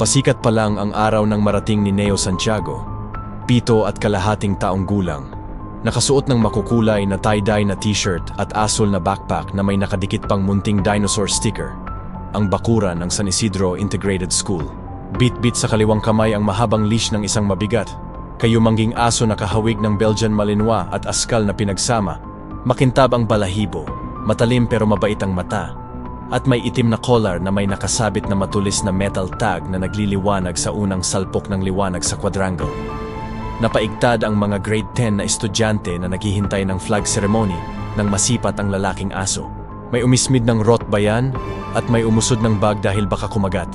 Pasikat pa lang ang araw ng marating ni Neo Santiago, pito at kalahating taong gulang. Nakasuot ng makukulay na tie-dye na t-shirt at asol na backpack na may nakadikit pang munting dinosaur sticker. Ang bakuran ng San Isidro Integrated School. Bit-bit sa kaliwang kamay ang mahabang leash ng isang mabigat. Kayumangging aso na kahawig ng Belgian Malinois at askal na pinagsama. Makintab ang balahibo, matalim pero mabait ang mata. At may itim na collar na may nakasabit na matulis na metal tag na nagliliwanag sa unang salpok ng liwanag sa quadrangle. Napaigtad ang mga grade 10 na estudyante na naghihintay ng flag ceremony nang masipat ang lalaking aso. May umismid ng rot bayan at may umusod ng bag dahil baka kumagat.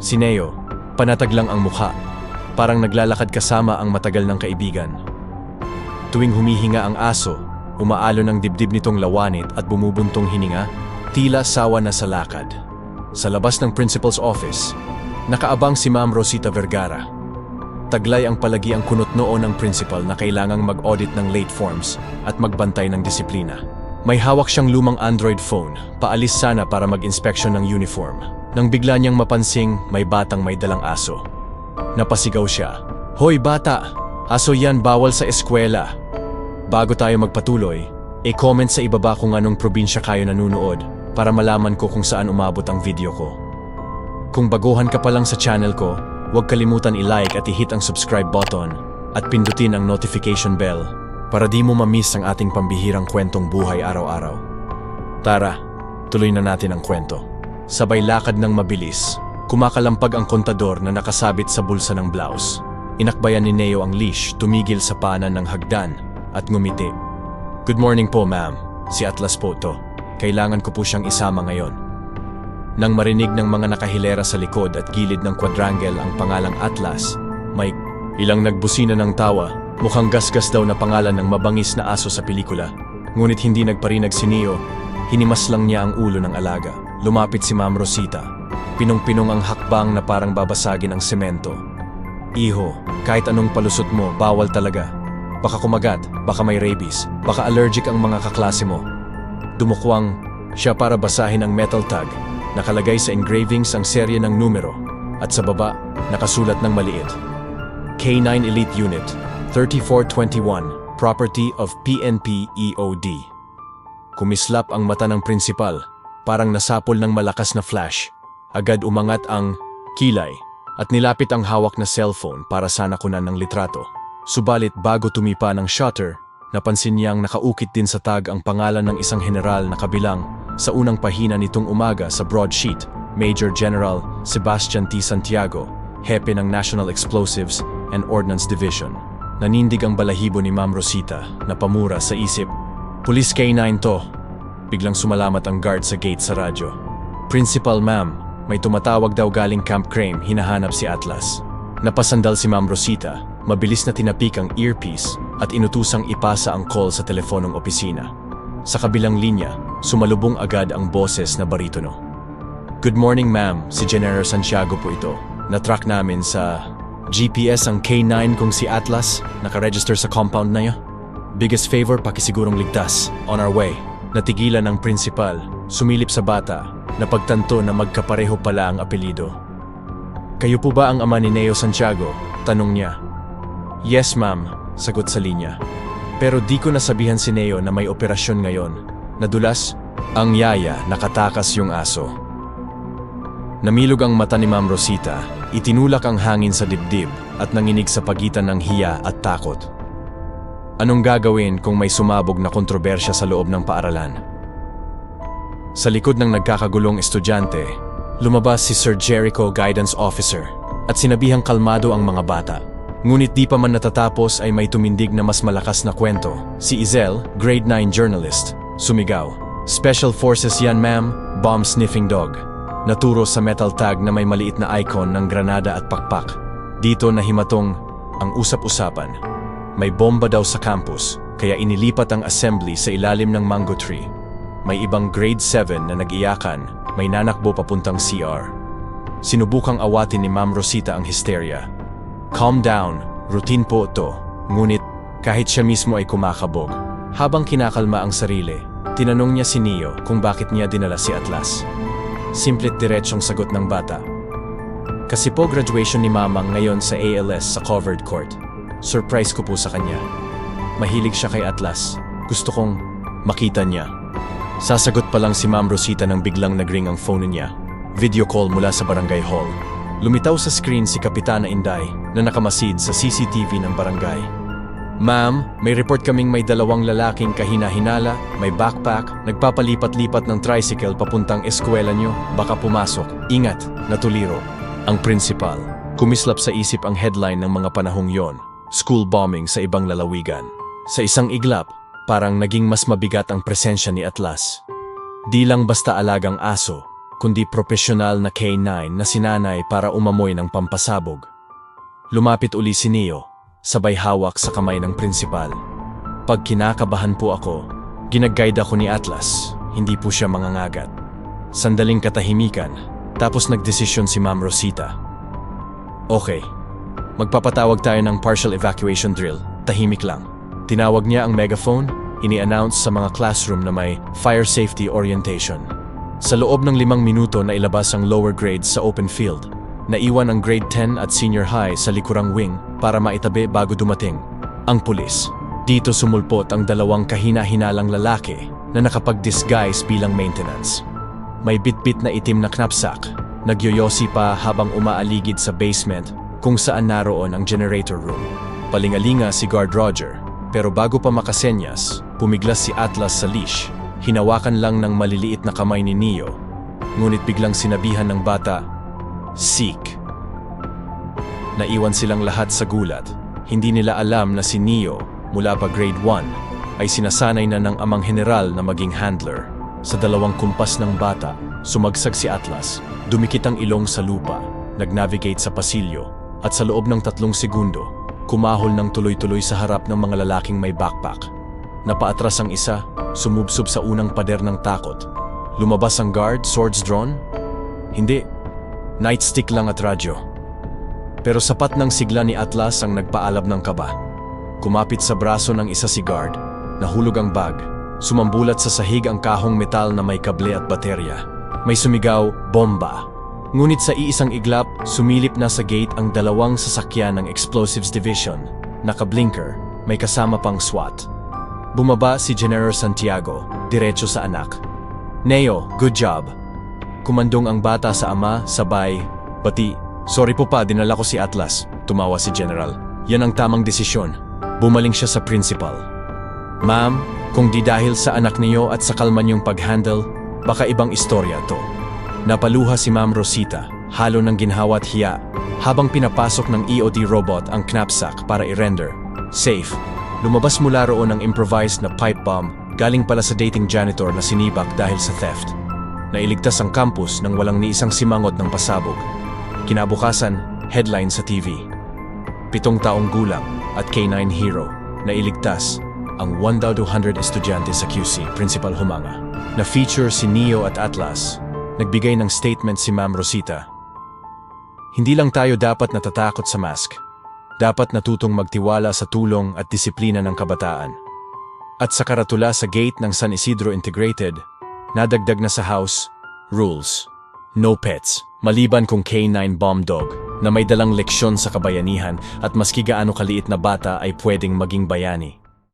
Si Neo, panatag lang ang mukha, parang naglalakad kasama ang matagal ng kaibigan. Tuwing humihinga ang aso, umaalo ng dibdib nitong lawanit at bumubuntong hininga, tila sawa na sa lakad. Sa labas ng principal's office, nakaabang si Ma'am Rosita Vergara. Taglay ang palagi ang kunot noo ng principal na kailangang mag-audit ng late forms at magbantay ng disiplina. May hawak siyang lumang Android phone, paalis sana para mag-inspeksyon ng uniform. Nang bigla niyang mapansing may batang may dalang aso. Napasigaw siya, Hoy bata! Aso yan bawal sa eskwela. Bago tayo magpatuloy, i-comment sa ibaba kung anong probinsya kayo nanunood para malaman ko kung saan umabot ang video ko. Kung baguhan ka pa lang sa channel ko, huwag kalimutan i-like at i-hit ang subscribe button at pindutin ang notification bell para di mo ma-miss ang ating pambihirang kwentong buhay araw-araw. Tara, tuloy na natin ang kwento. Sabay lakad ng mabilis, kumakalampag ang kontador na nakasabit sa bulsa ng blouse. Inakbayan ni Neo ang leash, tumigil sa panan ng hagdan at ngumiti. Good morning po, ma'am. Si Atlas po to. Kailangan ko po siyang isama ngayon. Nang marinig ng mga nakahilera sa likod at gilid ng quadrangle ang pangalang Atlas, may ilang nagbusina ng tawa, mukhang gasgas daw na pangalan ng mabangis na aso sa pelikula. Ngunit hindi nagparinag si Neo, hinimas lang niya ang ulo ng alaga. Lumapit si Ma'am Rosita. Pinong-pinong ang hakbang na parang babasagin ang semento. Iho, kahit anong palusot mo, bawal talaga. Baka kumagat, baka may rabies, baka allergic ang mga kaklase mo. Dumukwang siya para basahin ang metal tag. Nakalagay sa engravings ang serye ng numero at sa baba nakasulat ng maliit. K9 Elite Unit 3421 Property of PNP EOD Kumislap ang mata ng prinsipal, parang nasapol ng malakas na flash. Agad umangat ang kilay at nilapit ang hawak na cellphone para sana kunan ng litrato. Subalit bago tumipa ng shutter, napansin niyang nakaukit din sa tag ang pangalan ng isang general na kabilang sa unang pahina nitong umaga sa broadsheet, Major General Sebastian T. Santiago, hepe ng National Explosives and Ordnance Division. Nanindig ang balahibo ni Ma'am Rosita na pamura sa isip, Police K9 to. Biglang sumalamat ang guard sa gate sa radyo. Principal ma'am, may tumatawag daw galing Camp Crane, hinahanap si Atlas. Napasandal si Ma'am Rosita, mabilis na tinapik ang earpiece at inutusang ipasa ang call sa telefonong opisina. Sa kabilang linya, sumalubong agad ang boses na baritono. Good morning ma'am, si General Santiago po ito. Na-track namin sa GPS ang K9 kung si Atlas, nakaregister sa compound na niya. Biggest favor, pakisigurong ligtas. On our way. Natigilan ng principal, sumilip sa bata, napagtanto na magkapareho pala ang apelido. Kayo po ba ang ama ni Neo Santiago? Tanong niya. Yes ma'am, sagot sa linya. Pero di ko nasabihan si Neo na may operasyon ngayon. Nadulas, ang yaya nakatakas yung aso. Namilog ang mata ni Ma'am Rosita, itinulak ang hangin sa dibdib at nanginig sa pagitan ng hiya at takot. Anong gagawin kung may sumabog na kontrobersya sa loob ng paaralan? Sa likod ng nagkakagulong estudyante, lumabas si Sir Jericho Guidance Officer at sinabihang kalmado ang mga bata. Ngunit di pa man natatapos ay may tumindig na mas malakas na kwento. Si Izel, grade 9 journalist, sumigaw. Special Forces yan ma'am, bomb sniffing dog. Naturo sa metal tag na may maliit na icon ng granada at pakpak. Dito nahimatong ang usap-usapan. May bomba daw sa campus, kaya inilipat ang assembly sa ilalim ng mango tree. May ibang grade 7 na nag-iyakan, may nanakbo papuntang CR. Sinubukang awatin ni Ma'am Rosita ang hysteria. Calm down, routine po ito. Ngunit kahit siya mismo ay kumakabog. Habang kinakalma ang sarili, tinanong niya si Neo kung bakit niya dinala si Atlas. Simple at diretsong sagot ng bata. Kasi po graduation ni Mamang ngayon sa ALS sa covered court. Surprise ko po sa kanya. Mahilig siya kay Atlas. Gusto kong makita niya. Sasagot pa lang si Ma'am Rosita nang biglang nagring ang phone niya. Video call mula sa barangay hall. Lumitaw sa screen si Kapitana Inday na nakamasid sa CCTV ng barangay. Ma'am, may report kaming may dalawang lalaking kahina-hinala, may backpack, nagpapalipat-lipat ng tricycle papuntang eskwela nyo, baka pumasok. Ingat, natuliro. Ang principal, kumislap sa isip ang headline ng mga panahong yon, school bombing sa ibang lalawigan. Sa isang iglap, parang naging mas mabigat ang presensya ni Atlas. Di lang basta alagang aso, kundi profesional na K9 na sinanay para umamoy ng pampasabog. Lumapit uli si Neo, sabay hawak sa kamay ng prinsipal. Pag kinakabahan po ako, ginagguide ako ni Atlas, hindi po siya mangangagat. Sandaling katahimikan, tapos nagdesisyon si Ma'am Rosita. Okay, magpapatawag tayo ng partial evacuation drill, tahimik lang. Tinawag niya ang megaphone, ini-announce sa mga classroom na may fire safety orientation. Sa loob ng limang minuto na ilabas ang lower grades sa open field, naiwan ang grade 10 at senior high sa likurang wing para maitabi bago dumating ang pulis. Dito sumulpot ang dalawang kahina-hinalang lalaki na nakapag-disguise bilang maintenance. May bitbit na itim na knapsack, nagyoyosi pa habang umaaligid sa basement kung saan naroon ang generator room. Palingalinga si Guard Roger, pero bago pa makasenyas, pumiglas si Atlas sa leash. Hinawakan lang ng maliliit na kamay ni Neo, ngunit biglang sinabihan ng bata, Seek. Naiwan silang lahat sa gulat. Hindi nila alam na si Neo, mula pa grade 1, ay sinasanay na ng amang general na maging handler. Sa dalawang kumpas ng bata, sumagsag si Atlas, dumikit ang ilong sa lupa, nag-navigate sa pasilyo, at sa loob ng tatlong segundo, kumahol ng tuloy-tuloy sa harap ng mga lalaking may backpack. Napaatras ang isa, sumubsob sa unang pader ng takot. Lumabas ang guard, swords drawn? Hindi. Nightstick lang at radyo. Pero sapat ng sigla ni Atlas ang nagpaalab ng kaba. Kumapit sa braso ng isa si guard, nahulog ang bag, sumambulat sa sahig ang kahong metal na may kable at baterya. May sumigaw, bomba. Ngunit sa iisang iglap, sumilip na sa gate ang dalawang sasakyan ng Explosives Division. Naka-blinker, may kasama pang SWAT. Bumaba si General Santiago, diretso sa anak. Neo, good job. Kumandong ang bata sa ama, sabay, pati, sorry po pa, dinala ko si Atlas, tumawa si General. Yan ang tamang desisyon. Bumaling siya sa principal. Ma'am, kung di dahil sa anak niyo at sa kalma niyong pag-handle, baka ibang istorya to. Napaluha si Ma'am Rosita, halo ng ginhawa at hiya, habang pinapasok ng EOD robot ang knapsack para i-render. Safe. Lumabas mula roon ang improvised na pipe bomb galing pala sa dating janitor na sinibak dahil sa theft. Nailigtas ang campus nang walang ni isang simangot ng pasabog. Kinabukasan, headline sa TV. Pitong taong gulang at K9 hero na iligtas ang 1,200 estudyante sa QC, Principal Humanga. Na feature si Neo at Atlas, nagbigay ng statement si Ma'am Rosita. Hindi lang tayo dapat natatakot sa mask. Dapat natutong magtiwala sa tulong at disiplina ng kabataan. At sa karatula sa gate ng San Isidro Integrated, nadagdag na sa house, rules. No pets, maliban kung K9 bomb dog na may dalang leksyon sa kabayanihan at maski gaano kaliit na bata ay pwedeng maging bayani.